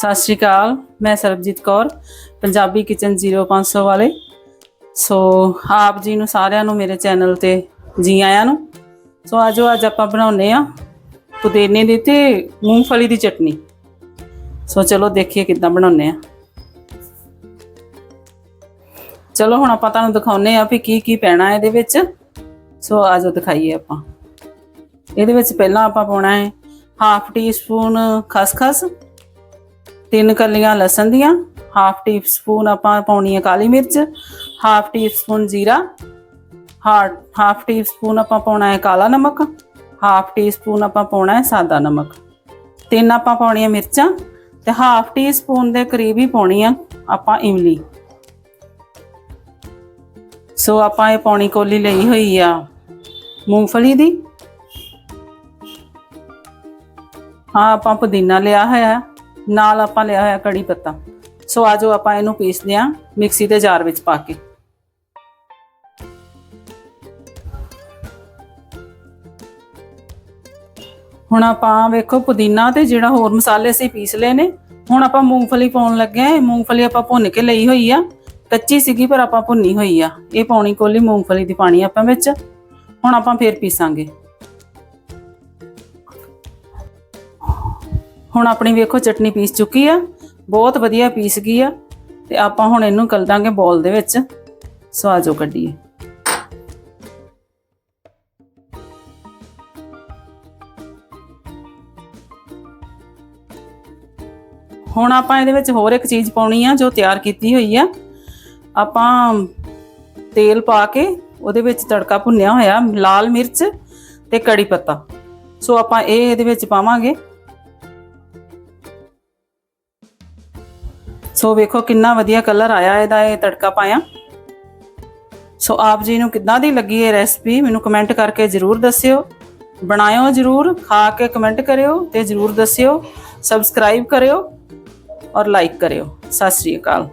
ਸਤਿ ਸ਼੍ਰੀ ਅਕਾਲ, ਮੈਂ ਸਰਬਜੀਤ ਕੌਰ, ਪੰਜਾਬੀ ਕਿਚਨ 0500 ਵਾਲੇ। ਸੋ ਆਪ ਜੀ ਨੂੰ ਸਾਰਿਆਂ ਨੂੰ ਮੇਰੇ ਚੈਨਲ ਤੇ, ਜੀ ਆਇਆਂ ਨੂੰ। ਸੋ ਆਜੋ, ਅੱਜ ਆਪਾਂ ਬਣਾਉਨੇ ਆ ਪੁਦੀਨੇ ਦੀ ਤੇ ਮੂੰਗਫਲੀ ਦੀ ਚਟਨੀ। ਸੋ ਚਲੋ ਦੇਖੀਏ ਕਿੱਦਾਂ ਬਣਾਉਨੇ ਆ ਚਲੋ ਹੁਣ ਆਪਾਂ ਤੁਹਾਨੂੰ ਦਿਖਾਉਨੇ ਆ ਵੀ ਕੀ ਕੀ ਪੈਣਾ ਇਹਦੇ ਵਿੱਚ। ਸੋ ਆਜੋ ਦਿਖਾਈਏ ਆਪਾਂ। ਇਹਦੇ ਵਿੱਚ ਪਹਿਲਾਂ ਆਪਾਂ ਪਾਉਣਾ ਹੈ ਹਾਫ ਟੀ ਸਪੂਨ ਖਸਖਸ। ਤਿੰਨ ਕਲੀਆਂ ਲਸਣ ਦੀਆਂ ਹਾਫ ਟੀ ਸਪੂਨ ਆਪਾਂ ਪਾਉਣੀ ਹੈ ਕਾਲੀ ਮਿਰਚ ਹਾਫ ਟੀ ਸਪੂਨ ਜੀਰਾ ਹਾਫ ਟੀ ਸਪੂਨ ਆਪਾਂ ਪਾਉਣਾ ਹੈ ਕਾਲਾ ਨਮਕ ਹਾਫ ਟੀ ਸਪੂਨ ਆਪਾਂ ਪਾਉਣਾ ਹੈ ਸਾਦਾ ਨਮਕ। ਤਿੰਨ ਆਪਾਂ ਪਾਉਣੀਆਂ ਮਿਰਚਾਂ ਤੇ ਹਾਫ ਟੀ ਸਪੂਨ ਦੇ ਕਰੀਬ ਹੀ ਪਾਉਣੀ ਆ ਆਪਾਂ ਇਮਲੀ। ਸੋ ਆਪਾਂ ਇਹ ਪਾਉਣੀ ਕੋਲੀ ਲਈ ਹੋਈ ਆ ਮੂੰਗਫਲੀ ਦੀ। ਹਾਂ ਆਪਾਂ ਪੁਦੀਨਾ ਲਿਆ ਹੋਇਆ। ਨਾਲ ਆਪਾਂ ਲਿਆ ਹੋਇਆ ਕੜੀ ਪੱਤਾ। ਸੋ ਆਜੋ ਆਪਾਂ ਇਹਨੂੰ ਪੀਸਦੇ ਆ ਮਿਕਸੀ ਦੇ ਜਾਰ ਵਿੱਚ ਪਾ ਕੇ। ਹੁਣ ਆਪਾਂ ਵੇਖੋ ਪੁਦੀਨਾ ਤੇ ਜਿਹੜਾ ਹੋਰ ਮਸਾਲੇ ਸੀ ਪੀਸ ਲਏ ਨੇ। ਹੁਣ ਆਪਾਂ ਮੂੰਗਫਲੀ ਪਾਉਣ ਲੱਗੇ ਆ ਮੂੰਗਫਲੀ ਆਪਾਂ ਭੁੰਨ ਕੇ ਲਈ ਹੋਈ ਆ। ਕੱਚੀ ਸੀਗੀ ਪਰ ਆਪਾਂ ਭੁੰਨੀ ਹੋਈ ਆ। ਇਹ ਪਾਉਣੀ ਕੋਲੀ ਮੂੰਗਫਲੀ ਦੀ ਪਾਣੀ ਆਪਾਂ ਵਿੱਚ। ਹੁਣ ਆਪਾਂ ਫੇਰ ਪੀਸਾਂਗੇ। ਹੁਣ ਆਪਣੀ ਵੇਖੋ ਚਟਨੀ ਪੀਸ ਚੁੱਕੀ ਆ, ਬਹੁਤ ਵਧੀਆ ਪੀਸ ਗਈ ਆ ਤੇ ਆਪਾਂ ਹੁਣ ਇਹਨੂੰ ਕਰ ਦਾਂਗੇ ਬੋਲ ਦੇ ਵਿੱਚ। ਸੋ ਆਜੋ ਕੱਢੀਏ। ਹੁਣ ਆਪਾਂ ਇਹਦੇ ਵਿੱਚ ਹੋਰ ਇੱਕ ਚੀਜ਼ ਪਾਉਣੀ ਆ ਜੋ ਤਿਆਰ ਕੀਤੀ ਹੋਈ ਆ। ਆਪਾਂ ਤੇਲ ਪਾ ਕੇ ਉਹਦੇ ਵਿੱਚ ਤੜਕਾ ਭੁੰਨਿਆ ਹੋਇਆ ਲਾਲ ਮਿਰਚ ਤੇ ਕੜੀ ਪੱਤਾ। ਸੋ ਆਪਾਂ ਇਹ ਇਹਦੇ ਵਿੱਚ ਪਾਵਾਂਗੇ। ਸੋ ਵੇਖੋ ਕਿੰਨਾ ਵਧੀਆ ਕਲਰ ਆਇਆ ਇਹਦਾ, ਇਹ ਤੜਕਾ ਪਾਇਆ। ਸੋ ਆਪ ਜੀ ਨੂੰ ਕਿੱਦਾਂ ਦੀ ਲੱਗੀ ਇਹ ਰੈਸਪੀ ਮੈਨੂੰ ਕਮੈਂਟ ਕਰਕੇ ਜਰੂਰ ਦੱਸਿਓ। ਬਣਾਇਓ ਜਰੂਰ, ਖਾ ਕੇ ਕਮੈਂਟ ਕਰਿਓ ਤੇ ਜਰੂਰ ਦੱਸਿਓ। ਸਬਸਕ੍ਰਾਈਬ ਕਰਿਓ ਔਰ ਲਾਈਕ ਕਰਿਓ। ਸਤਿ ਸ੍ਰੀ ਅਕਾਲ।